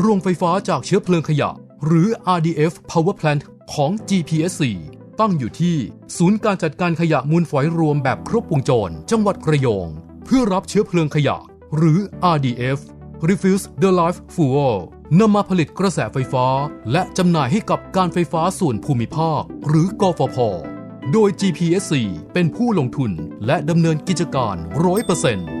โรงไฟฟ้าจากเชื้อเพลิงขยะ หรือ RDF Power Plant ของ GPSC ตั้งอยู่ที่ศูนย์การจัดการขยะมูลฝอยรวมแบบครบวงจร จังหวัดระยอง เพื่อรับเชื้อเพลิงขยะ หรือ RDF Refuse the Life Fuel นำมาผลิตกระแสไฟฟ้า และจำหน่ายให้กับการไฟฟ้าส่วนภูมิภาค หรือกฟผโดย GPSC เป็นผู้ลงทุนและดำเนินกิจการ 100%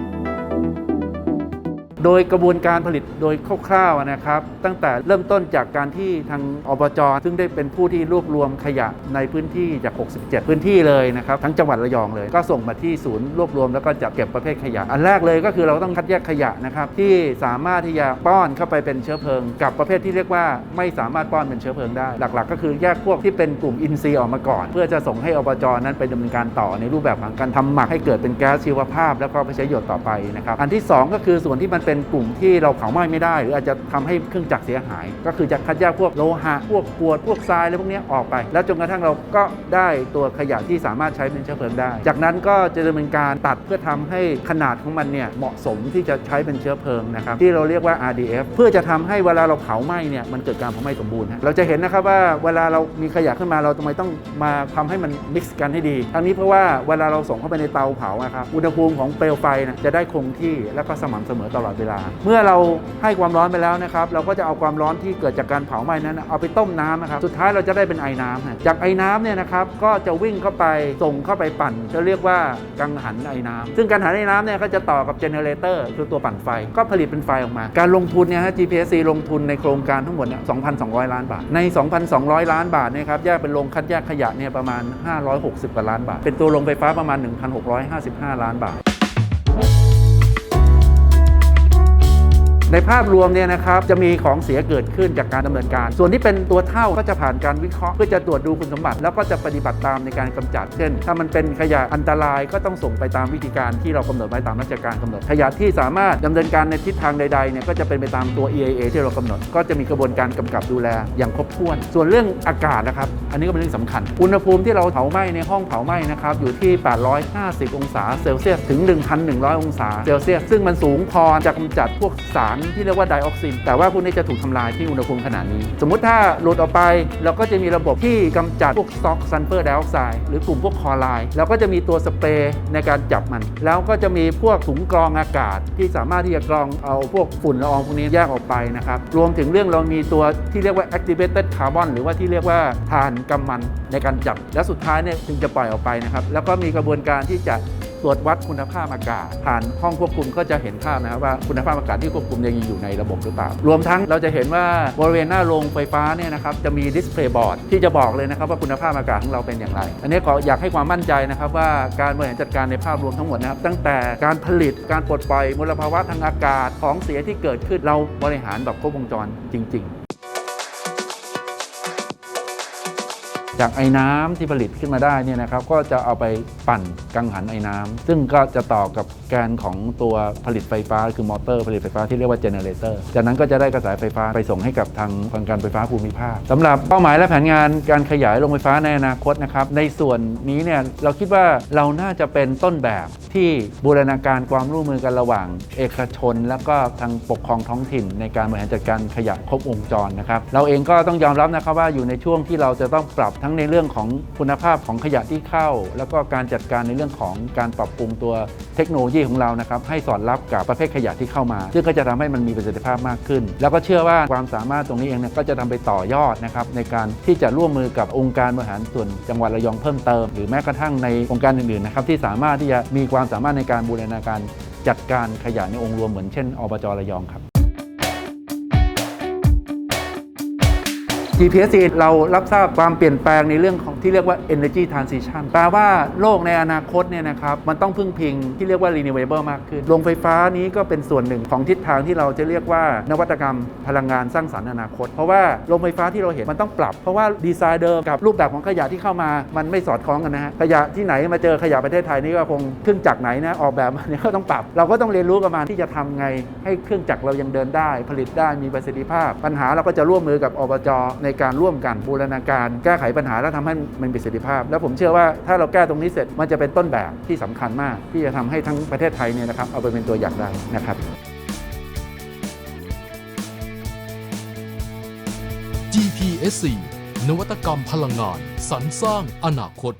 โดยกระบวนการผลิตโดยคร่าวๆนะครับ ตั้งแต่เริ่มต้นจากการที่ทางอบจซึ่งได้เป็นผู้ที่รวบรวมขยะในพื้นที่จาก 67 พื้นที่เลยนะครับทั้งจังหวัดระยองเลย ก็ส่งมาที่ศูนย์รวบรวมแล้วก็จัดเก็บประเภทขยะ อันแรกเลยก็คือเราต้องคัดแยกขยะนะครับที่สามารถที่จะป้อนเข้าไปเป็นเชื้อเพลิง กับประเภทที่เรียกว่าไม่สามารถป้อนเป็นเชื้อเพลิงได้ หลัก ๆ ก็คือแยกพวกที่เป็นกลุ่มอินทรีย์ออกมาก่อน เพื่อจะส่งให้อบจนั้นไปดำเนินการต่อในรูปแบบของการทำหมักให้เกิดเป็นแก๊สชีวภาพ แล้วก็ไปใช้ประโยชน์ต่อไปนะครับอันที่สองก็คือส่วนที่มันเป็นกลุ่มที่เราเผาไหม้ไม่ได้ หรืออาจจะทำให้เครื่องจักรเสียหาย ก็คือจะคัดแยกพวกโลหะพวกกรวดพวกทรายอะไรพวกนี้ออกไป แล้วจนกระทั่งเราก็ได้ตัวขยะที่สามารถใช้เป็นเชื้อเพลิงได้ จากนั้นก็จะดำเนินการตัดเพื่อทำให้ขนาดของมันเนี่ยเหมาะสมที่จะใช้เป็นเชื้อเพลิงนะครับที่เราเรียกว่า RDF เพื่อจะทำให้เวลาเราเผาไหม้เนี่ยมันเกิดการเผาไหม้สมบูรณ์ฮะเราจะเห็นนะครับว่าเวลาเรามีขยะขึ้นมาเราทำไมต้องมาทำให้มันมิกซ์กันให้ดีทั้งนี้เพราะว่าเวลาเราส่งเข้าไปในเตาเผาครับอุณหภูมิของเปลวไฟนะจะได้คงที่แล้วก็สม่ำเสมอตลอดเวลา เมื่อเราให้ความร้อนไปแล้วนะครับเราก็จะเอาความร้อนที่เกิดจากการเผาไหม้นั้นเอาไปต้มน้ำนะครับสุดท้ายเราจะได้เป็นไอ้น้ำจากไอ้น้ำเนี่ยนะครับก็จะวิ่งเข้าไปส่งเข้าไปปั่นจะเรียกว่ากังหันไอ้น้ำซึ่งกังหันไอ้น้ำเนี่ยก็จะต่อกับเจเนเรเตอร์คือตัวปั่นไฟก็ผลิตเป็นไฟออกมา การลงทุนเนี่ยฮะ GPSC ลงทุนในโครงการทั้งหมดเนี่ย2,200 ล้านบาท ใน 2,200 ล้านบาทเนี่ยครับแยกเป็นโรงคัดแยกขยะเนี่ยประมาณ 560กว่าล้านบาท เป็นตัวโรงไฟฟ้าประมาณ 1,655 ล้านบาท ในภาพรวมเนี่ยนะครับจะมีของเสียเกิดขึ้นจากการดำเนินการ ส่วนที่เป็นตัวเท่าก็จะผ่านการวิเคราะห์เพื่อจะตรวจดูคุณสมบัติ แล้วก็จะปฏิบัติตามในการกำจัด เช่น ถ้ามันเป็นขยะอันตรายก็ต้องส่งไปตามวิธีการที่เรากำหนดไว้ตามราชการกำหนด ขยะที่สามารถดำเนินการในทิศทางใดๆเนี่ยก็จะเป็นไปตามตัว EIA ที่เรากำหนด ก็จะมีกระบวนการกำกับดูแลอย่างครบถ้วน ส่วนเรื่องอากาศนะครับอันนี้ก็เป็นเรื่องสำคัญ อุณหภูมิที่เราเผาไหม้ในห้องเผาไหม้นะครับอยู่ที่ 850 องศาเซลเซียสถึง 1,100 องศาเซลเซียสซึ่งมันสูงพอจะกำจัดพวกสารที่เรียกว่าไดออกซิน แต่ว่าพวกนี้จะถูกทำลายที่อุณหภูมิขนาดนี้ สมมุติถ้าหลุดออกไปเราก็จะมีระบบที่กำจัดพวกซ็อกซัลเฟอร์ไดออกไซด์หรือกลุ่มพวกคอไรด์แล้วก็จะมีตัวสเปรย์ในการจับมัน แล้วก็จะมีพวกถุงกรองอากาศ ที่สามารถที่จะกรองเอาพวกฝุ่นละอองพวกนี้แยกออกไปนะครับรวมถึงเรื่องเรามีตัวที่เรียกว่า activated carbon หรือว่าที่เรียกว่าถ่านกำมันในการจับ และสุดท้ายเนี่ยถึงจะปล่อยออกไปนะครับแล้วก็มีกระบวนการที่จะ รวจวัดคุณภาพอากาศ ผ่านห้องควบคุมก็จะเห็นภาพนะครับว่าคุณภาพอากาศที่ควบคุมยังอยู่ในระบบหรือเปล่ารวมทั้งเราจะเห็นว่าบริเวณหน้าโรงไฟฟ้าเนี่ยนะครับจะมีดิสเพลย์บอร์ดที่จะบอกเลยนะครับว่าคุณภาพอากาศของเราเป็นอย่างไร อันนี้ขออยากให้ความมั่นใจนะครับว่าการบริหารจัดการในภาพรวมทั้งหมดนะครับตั้งแต่การผลิตการปลดปล่อยมลภาวะทางอากาศของเสียที่เกิดขึ้นเราบริหารแบบครบวงจรจริง ๆ จากไอ้น้ำที่ผลิตขึ้นมาได้เนี่ยนะครับก็จะเอาไปปั่นกังหันไอ้น้ำซึ่งก็จะต่อกับแกนของตัวผลิตไฟฟ้า คือมอเตอร์ผลิตไฟฟ้าที่เรียกว่าเจเนเรเตอร์จากนั้นก็จะได้กระแสไฟฟ้าไปส่งให้กับทางองค์การไฟฟ้าภูมิภาคสำหรับเป้าหมายและแผนงานการขยายโรงไฟฟ้าในอนาคตนะครับในส่วนนี้เนี่ยเราคิดว่าเราน่าจะเป็นต้นแบบที่บูรณาการความร่วมมือกันระหว่าง เอกชน แล้วก็ทางปกครองท้องถิ่น ในการบริหารจัดการขยะครบวงจรนะครับเราเองก็ต้องยอมรับนะครับว่าอยู่ในช่วงที่เราจะต้องปรับทั้งในเรื่องของคุณภาพของขยะที่เข้า แล้วก็การจัดการในเรื่องของการปรับปรุงตัวเทคโนโลยีของเรานะครับให้สอดรับกับประเภทขยะที่เข้ามา ซึ่งก็จะทำให้มันมีประสิทธิภาพมากขึ้น แล้วก็เชื่อว่าความสามารถตรงนี้เองเนี่ยก็จะทำไปต่อยอดนะครับในการที่จะร่วมมือกับองค์การบริหารส่วนจังหวัดระยองเพิ่มเติม หรือแม้กระทั่งในองค์การอื่นๆนะครับที่สามารถที่จะมีความสามารถในการบูรณาการจัดการขยะในองค์รวมเหมือนเช่นอบจระยองครับ GPSC เรารับทราบความเปลี่ยนแปลงในเรื่องของที่เรียกว่า energy transition แปลว่าโลกในอนาคตเนี่ยนะครับมันต้องพึ่งพิงที่เรียกว่า renewable มากขึ้น โรงไฟฟ้านี้ก็เป็นส่วนหนึ่งของทิศทางที่เราจะเรียกว่านวัตกรรมพลังงานสร้างสรรค์อนาคต เพราะว่าโรงไฟฟ้าที่เราเห็นมันต้องปรับ เพราะว่าดีไซน์เดิมกับรูปแบบของขยะที่เข้ามา มันไม่สอดคล้องกันนะฮะขยะที่ไหนมาเจอขยะประเทศไทยนี่ก็คงเครื่องจักรไหนนะออกแบบมาเนี่ยก็ต้องปรับ เราก็ต้องเรียนรู้กันมาที่จะทำไง ให้เครื่องจักรเรายังเดินได้ ผลิตได้มีประสิทธิภาพ ปัญหาเราก็จะร่วมมือกับอบจในในการร่วมกันบูรณาการแก้ไขปัญหาและทำให้มันมีประสิทธิภาพ แล้วผมเชื่อว่าถ้าเราแก้ตรงนี้เสร็จมันจะเป็นต้นแบบที่สำคัญมาก ที่จะทำให้ทั้งประเทศไทยเนี่ยนะครับเอาไปเป็นตัวอย่างได้นะครับ GPSC นวัตกรรมพลังงานสรรสร้างอนาคต